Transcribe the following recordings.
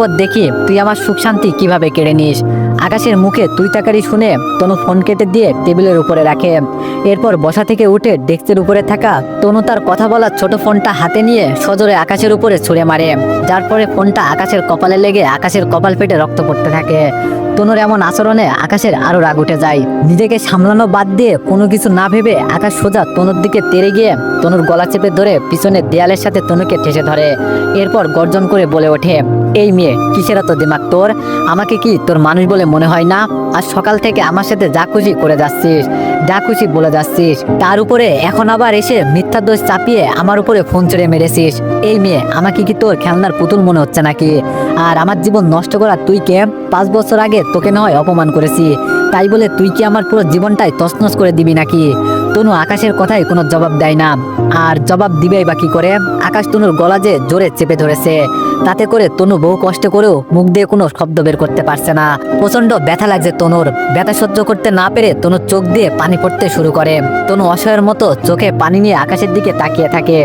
এরপর দেখি, তুই আমার সুখ শান্তি কীভাবে কেড়ে নিস? আকাশের মুখে তুই তাকারি শুনে তনু ফোন কেটে দিয়ে টেবিলের উপরে রাখে। এরপর বসা থেকে উঠে ডেস্কের উপরে থাকা তনু তার কথা বলার ছোট ফোনটা হাতে নিয়ে সজোরে আকাশের উপরে ছুঁড়ে মারে। যার পরে ফোনটা আকাশের কপালে লেগে আকাশের কপাল পেটে রক্ত পড়তে থাকে। তনুর এমন আচরণে আকাশের আরও রাগ উঠে যায়। নিজেকে সামলানো বাদ দিয়ে কোনো কিছু না ভেবে আকাশ সোজা তনুর দিকে তেড়ে গিয়ে তনুর গলা চেপে ধরে পিছনে দেয়ালের সাথে তনুকে ঠেসে ধরে। এরপর গর্জন করে বলে ওঠে, এই মেয়ে, কিসের এত দিমাগ তোর? আমাকে কি তোর মানুষ বলে মনে হয় না? আর সকাল থেকে আমার সাথে যা খুশি করে যাচ্ছিস, যা খুশি বলে যাচ্ছিস। তার উপরে এখন আবার এসে মিথ্যা দোষ চাপিয়ে আমার উপরে ফোন চড়ে মেরেছিস। এই মেয়ে, আমাকে কি তোর খেলনার পুতুল মনে হচ্ছে নাকি? আর আমার জীবন নষ্ট করা তুই কে? পাঁচ বছর আগে তোকে না হয় অপমান করেছি। তাই বলে তুই কি আমার পুরো জীবনটাই তছনছ করে দিবি নাকি? তনু আকাশের কথায় কোনো জবাব দেয় না। আর জবাব দিবে বা কি করে? আকাশ তনুর গলা যে জোরে চেপে ধরেছে। তাতে করে তনু বহু কষ্ট করেও মুখ দিয়ে কোনো শব্দ বের করতে পারছে না। প্রচণ্ড ব্যথা লাগছে তনুর। ব্যথা সহ্য করতে না পেরে তনুর চোখ দিয়ে পানি পড়তে শুরু করে। তনু অসহায়ের মতো চোখে পানি নিয়ে আকাশের দিকে তাকিয়ে থাকে।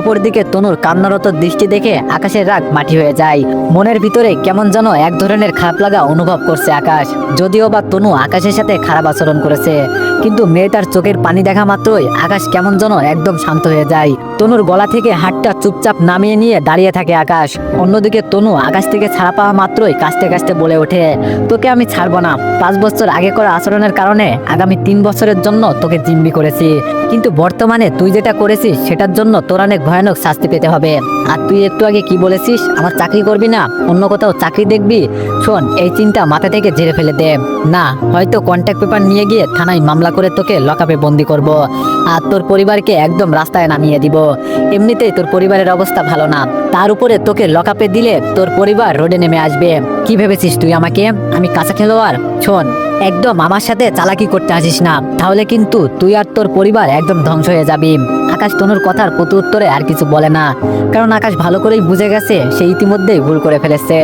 ওপর দিকে তনুর কান্নারত দৃষ্টি দেখে আকাশের রাগ মাটি হয়ে যায়। মনের ভিতরে কেমন যেন এক ধরনের খারাপ লাগা অনুভব করছে আকাশ। যদিও বা তনু আকাশের সাথে খারাপ আচরণ করেছে, কিন্তু মেয়েটার চোখের পানি দেখা মাত্রই আকাশ কেমন যেন একদম শান্ত হয়ে যায়। তনুর গলা থেকে হাতটা চুপচাপ নামিয়ে নিয়ে দাঁড়িয়ে থাকে আকাশ। অন্যদিকে তনু আকাশ থেকে ছাড়া পাওয়া মাত্রই কাস্তে কাস্তে বলে ওঠে, তোকে আমি ছাড়বো না। পাঁচ বছর আগে করা আচরণের কারণে আগামী তিন বছরের জন্য তোকে জিম্মি করেছি। কিন্তু বর্তমানে তুই যেটা করেছিস, সেটার জন্য তোর অনেক ভয়ানক শাস্তি পেতে হবে। আর তুই একটু আগে কি বলেছিস, আমার চাকরি করবি না, অন্য কোথাও চাকরি দেখবি? শোন, এই চিন্তা মাথা থেকে ঝেড়ে ফেলে দে। না, হয়তো কন্ট্যাক্ট পেপার নিয়ে গিয়ে থানায় মামলা করে তোকে লকআপে বন্দি করব। আর তোর পরিবারকে একদম রাস্তায় নামিয়ে দিব। এমনিতেই তোর পরিবারের অবস্থা ভালো না। তার উপরে তোকে লকআপে দিলে তোর পরিবার রোডে নেমে আসবে। কি ভেবেছিস তুই আমাকে? আমি কাঁচা খেলোয়াড়? শোন একদম আমার সাথে চালাকি করতে আসিস না। তাহলে কিন্তু তুই আর তোর পরিবার একদম ধ্বংস হয়ে যাবি। আকাশ তনুর কথার প্রতি উত্তরে আর কিছু বলে না। কারণ আকাশ ভালো করেই বুঝে গেছে, সে ইতিমধ্যেই ভুল করে ফেলেছে।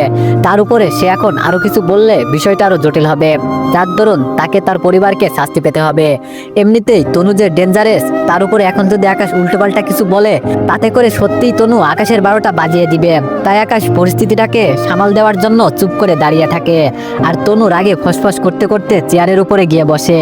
তার উপরে সে এখন আরও কিছু বললে বিষয়টা আরও জটিল হবে। যার দরুন তাকে তার পরিবারকে শাস্তি পেতে হবে। এমনিতেই তনু যে ডেঞ্জারেস তার উপরে এখন যদি আকাশ উল্টোপাল্টা কিছু বলে, তাতে করে সত্যিই তনু আকাশের বারোটা বাজিয়ে দিবে। তাই আকাশ পরিস্থিতিটাকে সামাল দেওয়ার জন্য চুপ করে দাঁড়িয়ে থাকে। আর তনু রাগে ফসফস করতে করতে চেয়ারের উপরে গিয়ে বসে।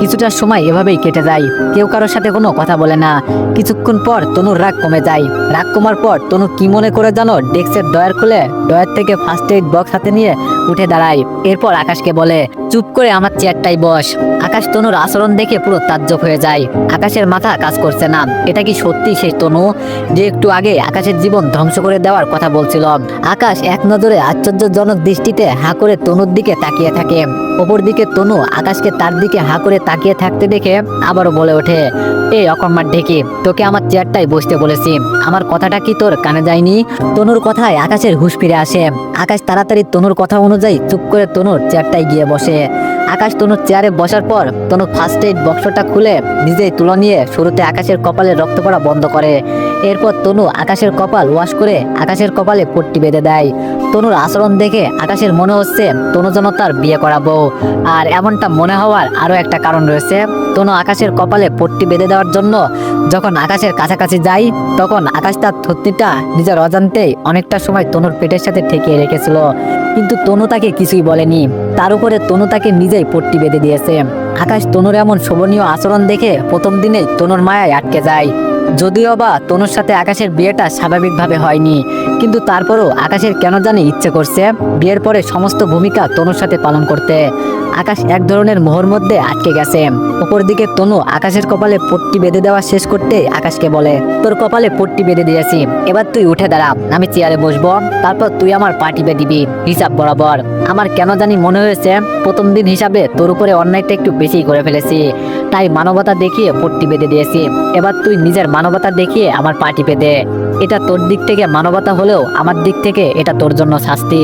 কিছুটা সময় এভাবেই কেটে যায়। কেউ কারোর সাথে কোনো কথা বলে না। কিছুক্ষণ পর তনুর রাগ কমে যায়। রাগ কমার পর তনু কি মনে করে জানো, ডেস্কের ডয়ার খুলে ডয়ার থেকে ফার্স্ট এইড বক্স হাতে নিয়ে উঠে দাঁড়ায়। এরপর আকাশকে বলে, চুপ করে আমার চেয়ারটাই বস। আকাশ তনুর আচরণ দেখে পুরো তাজ্জব হয়ে যায়। আকাশের মাথা কাজ করছে না। এটা কি সত্যি সেই তনু? যে একটু আগে আকাশের জীবন ধ্বংস করে দেওয়ার কথা বলছিল। আকাশ এক নজরে আশ্চর্যজনক দৃষ্টিতে হা করে তনুর দিকে তাকিয়ে থাকে। ওপর দিকে তনু আকাশকে তার দিকে হা করে তাকিয়ে থাকতে দেখে আবারও বলে ওঠে, এই অকর্মার ঢেকে, তোকে আমার চেয়ারটাই বসতে বলেছি। আমার কথাটা কি তোর কানে যায়নি? তনুর কথায় আকাশের হুঁশ ফিরে আসে। আকাশ তাড়াতাড়ি তনুর কথা অনুযায়ী চুপ করে তনুর চেয়ারটায় গিয়ে বসে। আকাশ তনুর চেয়ারে বসার পর তনু ফার্স্ট এইড বক্সটা খুলে নিজেই তুলে নিয়ে শুরুতে আকাশের কপালে রক্ত পড়া বন্ধ করে। এরপর তনু আকাশের কপাল ওয়াশ করে আকাশের কপালে পট্টি বেঁধে দেয়। তনুর আচরণ দেখে আকাশের মনে হচ্ছে তনু যেন তার বিয়ে করাবো আর এমনটা মনে হওয়ার আরও একটা কারণ রয়েছে। তনু আকাশের কপালে পট্টি বেঁধে দেওয়ার জন্য যখন আকাশের কাছাকাছি যাই, তখন আকাশ তার থুতনিটা নিজের অজান্তেই অনেকটা সময় তনুর পেটের সাথে ঠেকিয়ে রেখেছিল। কিন্তু তনু তাকে কিছুই বলেনি। তার উপরে তনু তাকে নিজেই পট্টি বেঁধে দিয়েছে। আকাশ তনুর এমন শোভনীয় আচরণ দেখে প্রথম দিনেই তনুর মায়ায় আটকে যায়। যদিও বা তনুর সাথে আকাশের বিয়েটা স্বাভাবিকভাবে হয়নি। কিন্তু তারপরও আকাশের কেন জানি ইচ্ছে করছে। বিয়ের পরে সমস্ত ভূমিকা তনুর সাথে পালন করতে। আকাশ এক ধরনের মোহর মধ্যে আটকে গেছে। উপর দিকে তনু আকাশের কপালে পট্টি বেঁধে দেওয়া শেষ করতে আকাশকে বলে, তোর কপালে পট্টি বেঁধে দিয়েছি। এবার তুই উঠে দাঁড়া, আমি চেয়ারে বসবো, তারপর তুই আমার পা টিপে দিবি। হিসাব বরাবর। আমার কেন জানি মনে হয়েছে, প্রথম দিন হিসাবে তোর উপরে অন্যায়টা একটু বেশি করে ফেলেছি। তাই মানবতা দেখিয়ে পট্টি বেঁধে দিয়েছি। এবার তুই নিজের মানবতা দেখিয়ে আমার পা টিপে দে। এটা তোর দিক থেকে মানবতা হলেও আমার দিক থেকে এটা তোর জন্য শাস্তি।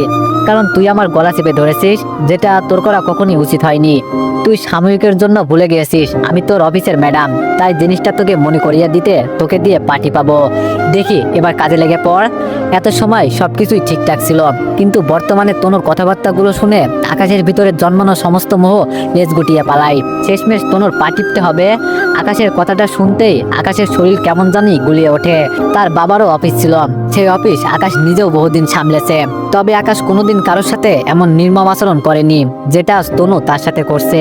কারণ তুই আমার গলা চেপে ধরেছিস, যেটা তোর করা কখনই উচিত হয়নি। তুই সাময়িকের জন্য ভুলে গিয়েছিস, আমি তোর অফিসের ম্যাডাম, তাই জিনিসটা তোকে মনে করিয়ে দিতে তোকে দিয়ে পার্টি পাবো। দেখি, এবার কাজে লেগে পড়। এত সময় সবকিছুই ঠিকঠাক ছিল, কিন্তু বর্তমানে তনুর কথাবার্তাগুলো শুনে আকাশের ভিতরে জন্মানো সমস্ত মোহ লেজ গুটিয়ে পালাই। শেষমেশ তনুর পা হবে। আকাশের কথাটা শুনতেই আকাশের শরীর কেমন জানি গুলিয়ে ওঠে। তার বাবারও অফিস ছিল। সেই অফিস আকাশ নিজেও বহুদিন সামলেছে। তবে আকাশ কোনোদিন কারোর সাথে এমন নির্মম আচরণ করেনি, যেটা তনু তার সাথে করছে।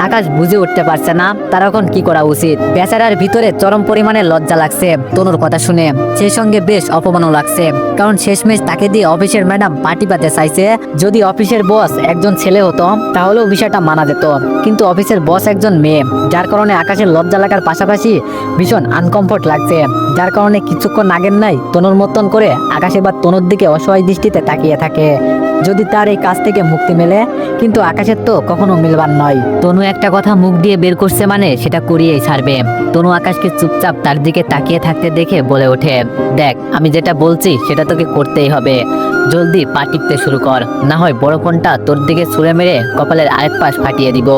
আকাশ বুঝে উঠতে পারছে না। তার এখন কি করা উচিত? বেচারার ভিতরে চরম পরিমাণে লজ্জা লাগছে, তনুর কথা শুনে। সেই সঙ্গে বেশ অপমানও লাগছে। কারণ শেষমেশ তাকে দিয়ে অফিসের ম্যাডাম পার্টি পাতে চাইছে। যদি অফিসের বস একজন ছেলে হতো, তাহলেও বিষয়টা মানা যেত। কিন্তু অফিসের বস একজন মেয়ে, যার কারণে আকাশের লজ্জা লাগার পাশাপাশি ভীষণ আনকমফোর্ট লাগছে। যার কারণে কিছুক্ষণ আগের নাই, তনুর মতন করে আকাশ এবার তনুর দিকে অসহায় দৃষ্টিতে তাকিয়ে থাকে। যদি তার এই কাজ থেকে মুক্তি মেলে, কিন্তু আকাশের তো কখনো মিলবার নয়। তনু একটা কথা মুখ দিয়ে বের করছে মানে সেটা করিয়েই ছাড়বে। তনু আকাশকে চুপচাপ তার দিকে তাকিয়ে থাকতে দেখে বলে ওঠে, দেখ, আমি যেটা বলছি সেটা তোকে করতেই হবে। জলদি পা টিপতে শুরু কর। না হয় বড় ফোনটা তোর দিকে ছুঁড়ে মেরে কপালের আরেক পাশ ফাটিয়ে দিব।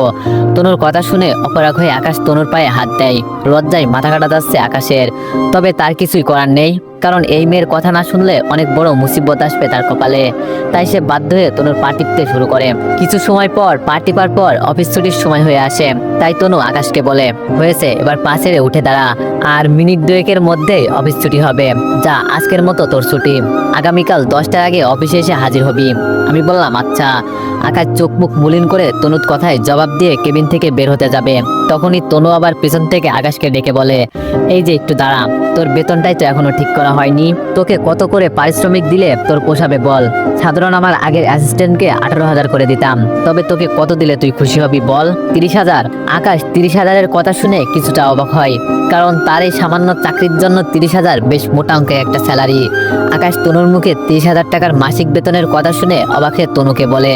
তনুর কথা শুনে অপরাগ হয়ে আকাশ তনুর পায়ে হাত দেয়। লজ্জায় মাথা কাটা যাচ্ছে আকাশের। তবে তার কিছুই করার নেই। কারণ এই মেয়ের কথা না শুনলে অনেক বড় মুসিবত আসবে তার কপালে। তাই সে বাধ্য হয়ে তনুর পা টিপতে শুরু করে। কিছু সময় পর পা টিপার পর অফিস ছুটির সময় হয়ে আসে। তাই তনু আকাশকে বলে, হয়েছে, এবার পা ছেড়ে উঠে দাঁড়া। আর মিনিট দুয়েকের মধ্যে অফিস ছুটি হবে। যা আজকের মতো তোর ছুটি। আগামীকাল দশটার আগে অফিসে এসে হাজির হবি। আমি বললাম আচ্ছা। আকাশ চোখ মুখ মুলিন করে তনুর কথায় জবাব দিয়ে কেবিন থেকে বের হতে যাবে। তখনই তনু আবার পেছন থেকে আকাশকে ডেকে বলে, এই যে একটু দাঁড়া, তোর বেতনটাই তো এখনও ঠিক করা হয়নি। তোকে কত করে পারিশ্রমিক দিলে তোর পোষাবে বল। সাধারণ আমার আগের অ্যাসিস্ট্যান্টকে আঠারো হাজার করে দিতাম। তবে তোকে কত দিলে তুই খুশি হবি বল? তিরিশ হাজার? আকাশ তিরিশ হাজারের কথা শুনে কিছুটা অবাক হয়। কারণ তার এই সামান্য চাকরির জন্য তিরিশ হাজার বেশ মোটা অঙ্কের একটা স্যালারি। আকাশ তনুর মুখে তিরিশ হাজার টাকার মাসিক বেতনের কথা শুনে অবাকে তনুকে বলে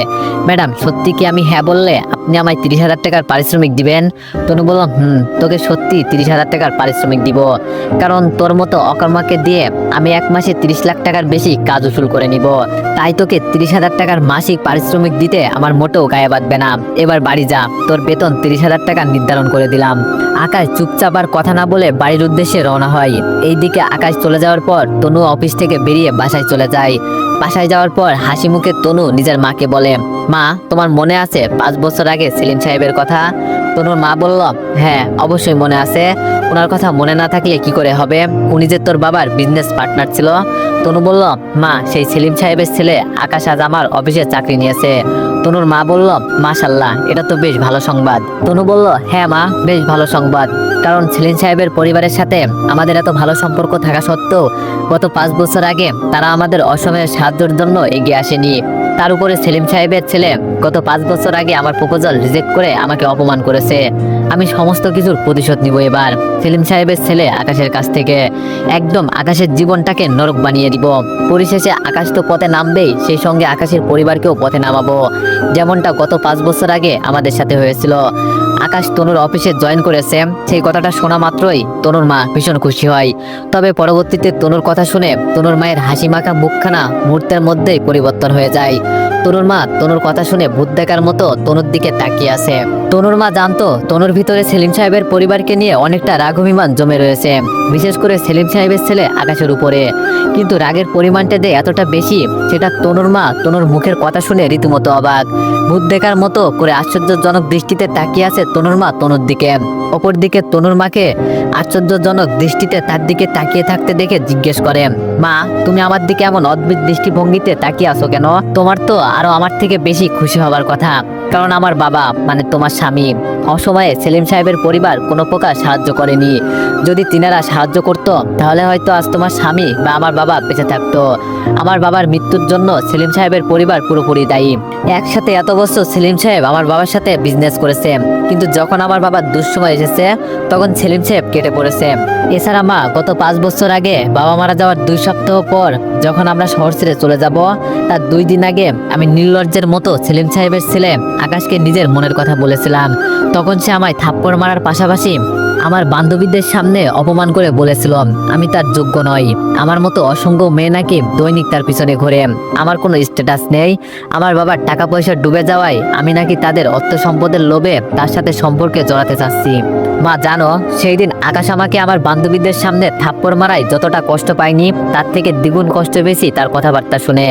ম্যাডাম, সত্যি কি আমি হ্যাঁ বললে আপনি আমায় তিরিশ হাজার টাকার পারিশ্রমিক দিবেন? তনু বললাম, হুম, তোকে সত্যি তিরিশ হাজার টাকার পারিশ্রমিক দিব। কারণ তোর মতো অকর্মাকে দিয়ে আমি এক মাসে তিরিশ লাখ টাকার বেশি কাজ উসুল করে নিব। তাই তোকে তিরিশ হাজার টাকার মাসিক পারিশ্রমিক দিতে আমার মোটেও গায়ে বাঁধবে না। এবার বাড়ি যা। তোর বেতন তিরিশ হাজার টাকা নির্ধারণ করে দিলাম। আকাশ চুপচাপ আর কথা না বলে বাড়ির উদ্দেশ্যে রওনা হয়। এইদিকে আকাশ চলে যাওয়ার পর তনু অফিস থেকে বেরিয়ে বাসায় চলে যায়। বাসায় যাওয়ার পর হাসি মুখে তনু নিজের মাকে বলে, মা, তোমার মনে আছে পাঁচ বছর আগে সেলিম সাহেবের কথা? তনুর মা বলল হ্যাঁ অবশ্যই মনে আছে। ওনার কথা মনে না থাকলে কি করে হবে? উনি যে তোর বাবার বিজনেস পার্টনার ছিল। তনু বলল, মা, সেই সেলিম সাহেবের ছেলে আকাশ আজ আমার অফিসে চাকরি নিয়েছে। তনুর মা বলল, মাশাল্লাহ, এটা তো বেশ ভালো সংবাদ। তনু বলল হ্যাঁ মা, বেশ ভালো সংবাদ। কারণ সেলিম সাহেবের পরিবারের সাথে আমাদের এত ভালো সম্পর্ক থাকা সত্ত্বেও গত পাঁচ বছর আগে তারা আমাদের অসময়ের সাহায্যের জন্য এগিয়ে আসেনি। তার উপরে সেলিম সাহেবের ছেলে গত পাঁচ বছর আগে আমার প্রপোজাল রিজেক্ট করে আমাকে অপমান করেছে। আমি সমস্ত কিছুর প্রতিশোধ নিব এবার। সেলিম সাহেবের ছেলে আকাশের কাছ থেকে একদম আকাশের জীবনটাকে নরক বানিয়ে দিব। পরিশেষে আকাশ তো পথে নামবেই, সেই সঙ্গে আকাশের পরিবারকেও পথে নামাবো। যেমনটা গত পাঁচ বছর আগে আমাদের সাথে হয়েছিল। আকাশ তনুর অফিসে জয়েন করেছে, সেই কথাটা শোনা মাত্রই তনুর মা ভীষণ খুশি হয়। তবে পরবর্তীতে তনুর কথা শুনে তনুর মায়ের হাসি মাখা মুখখানা মুহূর্তের মধ্যেই পরিবর্তন হয়ে যায়। তনুর মা তনুর কথা শুনে ভূত দেখার মতো তনুর দিকে তাকিয়ে আছে। তনুর মা জানতো তনুর ভিতরে সেলিম সাহেবের পরিবারকে নিয়ে অনেকটা রাগ অভিমান জমে রয়েছে, বিশেষ করে সেলিম সাহেবের ছেলে আকাশের উপরে। কিন্তু রাগের পরিমাণটা যে এতটা বেশি, সেটা তনুর মা তনুর মুখের কথা শুনে রীতিমতো অবাক। ভূত দেখার মতো করে আশ্চর্যজনক দৃষ্টিতে তাকিয়ে আছে তনুর মা তনুর দিকে। অপরদিকে তনুর মাকে আশ্চর্যজনক দৃষ্টিতে তার দিকে তাকিয়ে থাকতে দেখে জিজ্ঞেস করে, মা, তুমি আমার দিকে এমন অদ্ভুত দৃষ্টিভঙ্গিতে তাকিয়ে আছো কেন? তোমার তো আরও আমার থেকে বেশি খুশি হবার কথা। কারণ আমার বাবা মানে তোমার স্বামী, অসময়ে সেলিম সাহেবের পরিবার কোনো প্রকার সাহায্য করেনি। যদি তিনারা সাহায্য করত, তাহলে হয়তো আজ তোমার স্বামী বা আমার বাবা বেঁচে থাকতো। আমার বাবার মৃত্যুর জন্য সেলিম সাহেবের পরিবার পুরোপুরি দায়ী। একসাথে এত বছর সেলিম সাহেব আমার বাবার সাথে বিজনেস করেছে। কিন্তু যখন আমার বাবার দুঃসময় এসেছে, তখন সেলিম সাহেব কেটে পড়েছে। এছাড়া মা, গত পাঁচ বছর আগে বাবা মারা যাওয়ার দুই সপ্তাহ পর যখন আমরা শহর ছেড়ে চলে যাব, তার দুই দিন আগে আমি নির্লজ্জের মতো সেলিম সাহেবের ছেলে আকাশকে নিজের মনের কথা বলেছিলাম। তখন সে আমায় থাপ্পড় মারার পাশাপাশি আমার বান্ধবীদের সামনে অপমান করে বলেছিল, আমি তার যোগ্য নই। আমার মতো অসংখ্য মেয়ে নাকি দৈনিক তার পিছনে ঘোরে। আমার কোনো স্ট্যাটাস নেই। আমার বাবার টাকা পয়সা ডুবে যাওয়ায় আমি নাকি তাদের অর্থ সম্পদের লোভে তার সাথে সম্পর্কে জড়াতে চাচ্ছি। মা, জানো সেই দিন আকাশ আমাকে আমার বান্ধবীদের সামনে থাপ্পড় মারায় যতটা কষ্ট পাইনি, তার থেকে দ্বিগুণ কষ্ট বেশি তার কথাবার্তা শুনে।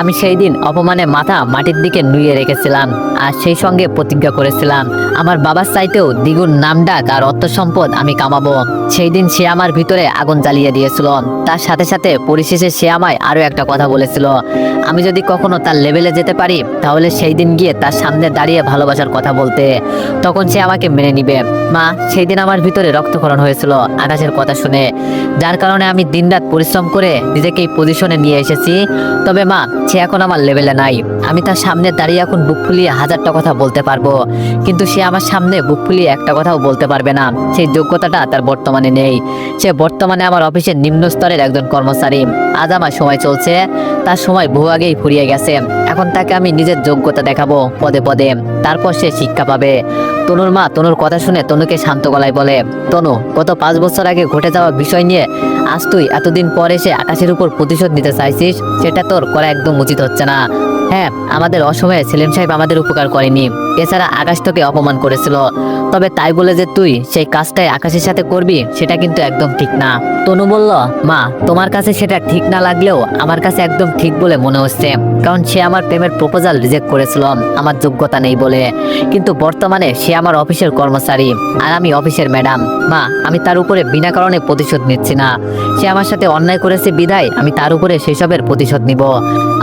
আমি সেই দিন অপমানে মাথা মাটির দিকে নুয়ে রেখেছিলাম আর সেই সঙ্গে প্রতিজ্ঞা করেছিলাম, আমার বাবার চাইতেও দ্বিগুণ নামডাক আর অর্থ সম্পদ আমি কামাবো। সেই দিন সে আমার ভিতরে আগুন জ্বালিয়ে দিয়েছিল। তার সাথে সাথে পরিশেষে সে আমায় আরও একটা কথা বলেছিল। আমি যদি কখনো তার লেভেলে যেতে পারি, তাহলে সেই দিন গিয়ে তার সামনে দাঁড়িয়ে ভালোবাসার কথা বলতে। তখন সে আমাকে মেনে নিবে। মা সেই দিন আমার ভিতরে রক্তক্ষরণ হয়েছিল, আকাশের কথা শুনে। যার কারণে আমি দিনরাত পরিশ্রম করে নিজেকে এই পজিশনে নিয়ে এসেছি। তবে মা, সে এখন আমার লেভেলে নাই। আমি তার সামনে দাঁড়িয়ে এখন বুক ফুলিয়ে হাজারটা কথা বলতে পারব। কিন্তু সে আমার সামনে বুক ফুলিয়ে একটা কথাও বলতে পারবে না। সেই যোগ্যতাটা তার বর্তমানে নেই। সে বর্তমানে আমার অফিসের নিম্ন স্তরের একজন কর্মচারী। আজ আমার সময় চলছে। তার সময় বহু আগেই ফুরিয়ে গেছে। এখন তাকে আমি নিজের যোগ্যতা দেখাবো পদে পদে। তারপর সে শিক্ষা পাবে। তনুর মা তনুর কথা শুনে তনুকে শান্ত গলায় বলে, তনু, গত পাঁচ বছর আগে ঘটে যাওয়া বিষয় নিয়ে আজ তুই এতদিন পরে সে আকাশের উপর প্রতিশোধ নিতে চাইছিস, সেটা তোর করা একদম উচিত হচ্ছে না। হ্যাঁ আমাদের অসময়ে সেলিম সাহেব আমাদের উপকার করেনি। এছাড়া আকাশ তোকে অপমান করেছিল। তবে তাই বলে যে তুই সেই কাজটাই আকাশের সাথে করবি, সেটা কিন্তু একদম ঠিক না। তনু বলল, মা, তোমার কাছে সেটা ঠিক না লাগলেও আমার কাছে একদম ঠিক বলে মনে হচ্ছে। কারণ সে আমার প্রেমের প্রপোজাল রিজেক্ট করেছিল, আমার যোগ্যতা নেই বলে। কিন্তু বর্তমানে সে আমার অফিসের কর্মচারী, আর আমি অফিসের ম্যাডাম। মা, আমি তার উপরে বিনা কারণে প্রতিশোধ নিচ্ছি না। সে আমার সাথে অন্যায় করেছে বিদায়, আমি তার উপরে সেসবের প্রতিশোধ নিব।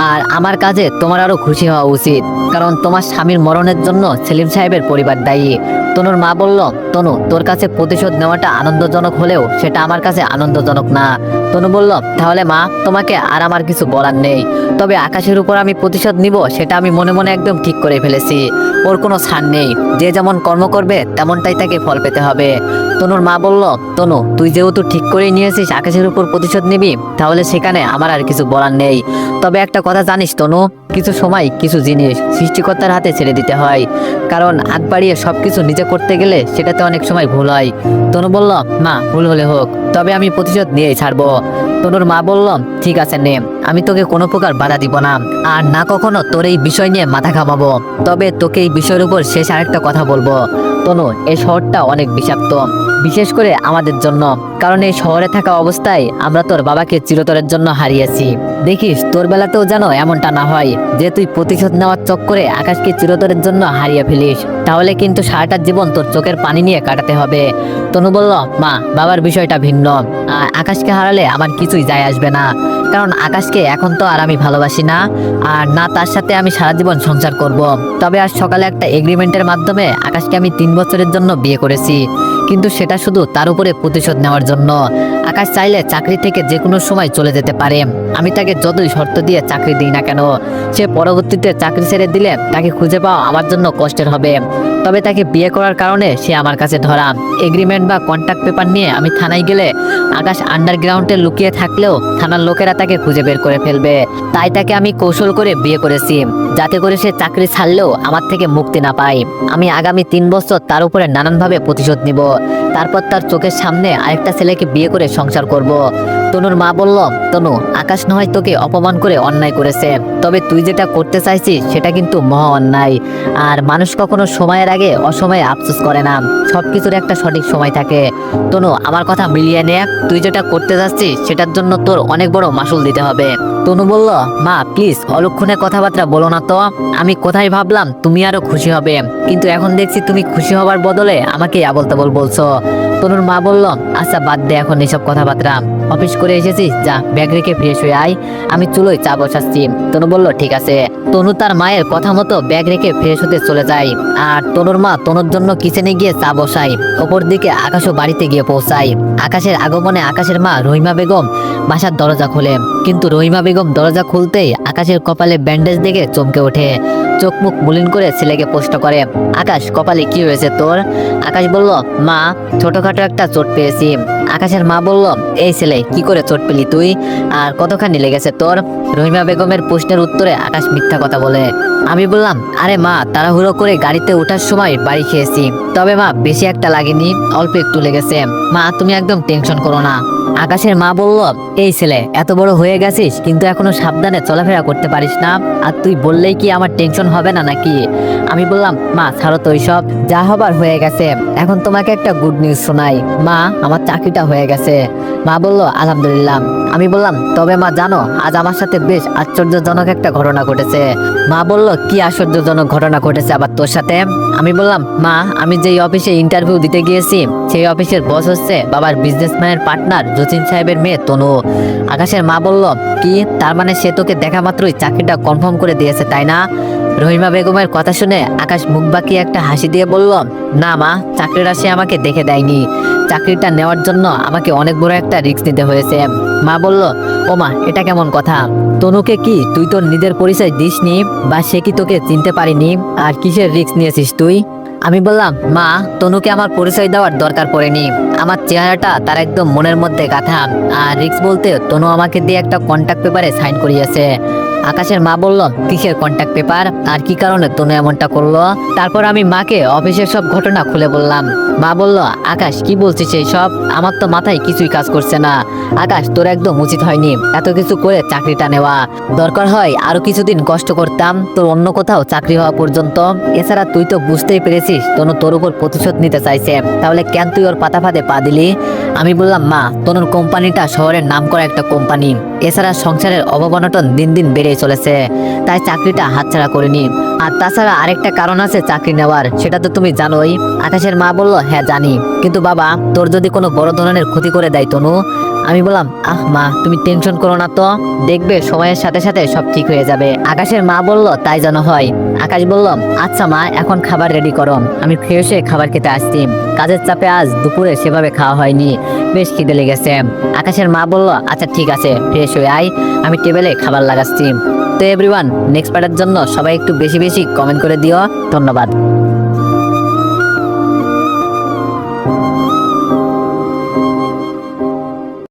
আর আমার কাজে তোমার আরও খুশি হওয়া উচিত। কারণ তোমার স্বামীর মরণের জন্য সেলিম সাহেবের পরিবার দায়ী। তনুর মা বলল, তনু, তোর কাছে প্রতিশোধ নেওয়াটা আনন্দজনক হলেও সেটা আমার কাছে আনন্দজনক না। তনু বলল, তাহলে মা, তোমাকে আর আমার কিছু বলার নেই। তবে আকাশের উপর আমি প্রতিশোধ নিব, সেটা আমি মনে মনে একদম ঠিক করে ফেলেছি। ওর কোনো ছাড় নেই। যে যেমন কর্ম করবে, তেমনটাই তাকে ফল পেতে হবে। তনুর মা বলল, তনু, তুই যেহেতু ঠিক করেই নিয়েছিস আকাশের উপর প্রতিশোধ নিবি, তাহলে সেখানে আমার আর কিছু বলার নেই। তবে একটা কথা জানিস, তনু, কিছু সময় কিছু জিনিস সৃষ্টিকর্তার হাতে ছেড়ে দিতে হয়। কারণ আগ বাড়িয়ে সব কিছু নিজে করতে গেলে সেটাতে অনেক সময় ভুল হয়। তনু বলল, মা, ভুল হলে হোক, তবে আমি প্রতিশোধ নিয়েই ছাড়বো। তনুর মা বলল, ঠিক আছে নে, আমি তোকে কোনো প্রকার বাধা দিব না, আর না কখনো তোর এই বিষয় নিয়ে মাথা ঘামাবো। তবে তোকে এই বিষয়ের উপর শেষ আরেকটা কথা বলব। তনু, এই শহরটা অনেক বিষাক্ত। বিশেষ করে আমাদের জন্য, কারণ এই শহরে থাকা অবস্থায় আমরা তোর বাবাকে চিরতরের জন্য হারিয়েছি। দেখিস, তোর বেলাতেও যেন এমনটা না হয় যে তুই প্রতিশোধ নেওয়ার চক্করে আকাশকে চিরতরের জন্য হারিয়ে ফেলিস। তাহলে কিন্তু সারাটা জীবন তোর চোখের পানি নিয়ে কাটাতে হবে। তনু বলল, মা, বাবার বিষয়টা ভিন্ন। আকাশকে হারালে আমার কিছুই যায় আসবে না। কারণ আকাশকে এখন তো আর আমি ভালোবাসি না, আর না তার সাথে আমি সারা জীবন সংসার করব। তবে আজ সকালে একটা এগ্রিমেন্টের মাধ্যমে আকাশকে আমি তিন বছরের জন্য বিয়ে করেছি। কিন্তু সেটা শুধু তার উপরে প্রতিশোধ নেওয়ার জন্য। আকাশ চাইলে চাকরি থেকে যে কোনো সময় চলে যেতে পারে। আমি তাকে যতই শর্ত দিয়ে চাকরি দিই না কেন, সে পরবর্তীতে চাকরি ছেড়ে দিলে তাকে খুঁজে পাওয়া আমার জন্য কষ্টের হবে। তবে তাকে বিয়ে করার কারণে সে আমার কাছে ধরা। এগ্রিমেন্ট বা কন্ট্রাক্ট পেপার নিয়ে আমি থানায় গেলে আকাশ আন্ডারগ্রাউন্ডে লুকিয়ে থাকলেও থানার লোকেরা তাকে খুঁজে বের করে ফেলবে। তাই তাকে আমি কৌশল করে বিয়ে করেছি, যাতে করে সে চাকরি ছাড়লেও আমার থেকে মুক্তি না পায়। আমি আগামী তিন বছর তার উপরে নানানভাবে প্রতিশোধ নিব। তারপর তার চোখের সামনে আরেকটা ছেলেকে বিয়ে করে সংসার করব। তনুর মা বলল, তনু, আকাশ নয় তোকে অপমান করে অন্যায় করেছে। তবে তুই যেটা করতে চাইছিস, সেটা কিন্তু মহা অন্যায়। আর মানুষ কখনো সময়ের আগে অসময়ে আফসোস করে না। সবকিছুর একটা সঠিক সময় থাকে। তনু, আমার কথা মিলিয়ে নে। তুই যেটা করতে যাচ্ছিস, সেটার জন্য তোর অনেক বড় মাসুল দিতে হবে। তনু বলল, মা, প্লিজ, অলক্ষণে কথাবার্তা বলো না তো। আমি কোথায় ভাবলাম, তুমি আরও খুশি হবে। কিন্তু এখন দেখছি তুমি খুশি হবার বদলে আমাকে আবল তাবল বলছো। তনুর মা বলল আচ্ছা বাদ দে এখন এসব কথাবার্তা অফিস করে এসেছিস যা, ব্যাগ রেখে ফ্রেশ হয়ে আয়। আমি চুলোয় চা বসাচ্ছি। তনু বলল, ঠিক আছে। তনু তার মায়ের কথা মতো ব্যাগ রেখে ফ্রেশ হতে চলে যায়। আর তনুর মা তনুর জন্য কিচেনে গিয়ে চা বসায়। ওপর দিকে আকাশও বাড়িতে গিয়ে পৌঁছায়। আকাশের আগমনে আকাশের মা রহিমা বেগম বাসার দরজা খোলে। কিন্তু রহিমা বেগম দরজা খুলতেই আকাশের কপালে ব্যান্ডেজ দেখে চমকে ওঠে। চোখ মুখ মলিন করে ছেলেকে প্রশ্ন করে, আকাশ, কপালে কি হয়েছে তোর? আকাশ বলল, মা, ছোটখাটো একটা চোট পেয়েছি। আকাশের মা বলল, এই ছেলে, কি করে চোট পেলি তুই? আর কতখানি লেগেছে তোর? রহিমা বেগমের প্রশ্নের উত্তরে আকাশ মিথ্যা কথা বলে, আমি বললাম, আরে মা, তাড়াহুড়ো করে গাড়িতে ওঠার সময় বাড়ি খেয়েছি। তবে মা, বেশি একটা লাগেনি, অল্প একটু লেগেছে। মা, তুমি একদম টেনশন করো না। আকাশের মা বলল, এই ছেলে, এত বড় হয়ে গেছিস, কিন্তু এখনও সাবধানে চলাফেরা করতে পারিস না। আর তুই বললেই কি আমার টেনশন হবে না নাকি? আমি বললাম, মা, ছাড়ো তো সব যা হবার হয়ে গেছে। এখন তোমাকে একটা গুড নিউজ শোনাই। মা, আমার চাকরিটা হয়ে গেছে। মা বলল, আলহামদুলিল্লাহ। আমি বললাম, তবে মা, জানো, আজ আমার সাথে বেশ আশ্চর্যজনক একটা ঘটনা ঘটেছে। মা বলল, কি আশ্চর্যজনক ঘটনা ঘটেছে আবার তোর সাথে? আমি বললাম, মা, আমি যেই অফিসে ইন্টারভিউ দিতে গিয়েছি সেই অফিসের বস হচ্ছে বাবার বিজনেসম্যানের পার্টনার জসিম সাহেবের মেয়ে তনু। আকাশের মা বলল, কি? তার মানে সে তোকে দেখা মাত্রই চাকরিটা কনফার্ম করে দিয়েছে, তাই না? রহিমা বেগমের কথা শুনে আকাশ মুখ বাঁকিয়ে একটা হাসি দিয়ে বলল, না মা, চাকরিটা সে আমাকে দেখে দেয়নি। চাকরিটা নেওয়ার জন্য আমাকে অনেক বড় একটা রিস্ক নিতে হয়েছে। মা বলল, ও মা, এটা কেমন কথা? তনুকে কি তুই তোর নিজের পরিচয় দিসনি? বা সে কি তোকে চিনতে পারিনি? আর কিসের রিস্ক নিয়েছিস তুই? আমি বললাম, মা, তনুকে আমার পরিচয় দেওয়ার দরকার পড়েনি। আমার চেহারাটা তার একদম মনের মধ্যে গাঁথা। আর রিক্স বলতে তনু আমাকে দিয়ে একটা কন্ট্যাক্ট পেপারে সাইন করিয়েছে। আকাশের মা বলল, কিসের কন্ট্যাক্ট পেপার আর কি কারণে তনু এমনটা করল? তারপর আমি মাকে অফিসের সব ঘটনা খুলে বললাম। মা বলল, আকাশ, কি বলছিস এই সব আমার তো মাথায় কিছুই কাজ করছে না। আকাশ, তোর একদম উচিত হয়নি এত কিছু করে চাকরিটা নেওয়া। দরকার হয় আরও কিছুদিন কষ্ট করতাম, তোর অন্য কোথাও চাকরি হওয়া পর্যন্ত। এছাড়া তুই তো বুঝতেই পেরেছিস তনু তোর উপর প্রতিশোধ নিতে চাইছে। তাহলে কেন তুই ওর পাতা ফাঁদে পা দিলি? আমি বললাম, মা, তনুর কোম্পানিটা শহরের নাম করা একটা কোম্পানি। এছাড়া সংসারের অবনটন দিন দিন বেড়েই চলেছে, তাই চাকরিটা হাতছাড়া করিনি। আর তাছাড়া আরেকটা কারণ আছে চাকরি নেওয়ার, সেটা তো তুমি জানোই। আকাশের মা বলল হ্যাঁ জানি। কিন্তু বাবা, তোর যদি কোনো বড় ধরনের ক্ষতি করে দেয় তনু? আমি বললাম, আহ, মা, তুমি টেনশন করো না তো। দেখবে সময়ের সাথে সাথে সব ঠিক হয়ে যাবে। আকাশের মা বলল, তাই যেন হয়। আকাশ বলল আচ্ছা মা, এখন খাবার রেডি করো আমি ফ্রেশ হয়ে খাবার খেতে আসছি। কাজের চাপে আজ দুপুরে সেভাবে খাওয়া হয়নি। বেশ খিদে লেগেছে। আকাশের মা বলল আচ্ছা ঠিক আছে, ফ্রেশ হয়ে আয়। আমি টেবিলে খাবার লাগাচ্ছি। তো এভরিওয়ান নেক্সট পার্টের জন্য সবাই একটু বেশি বেশি কমেন্ট করে দিও। ধন্যবাদ।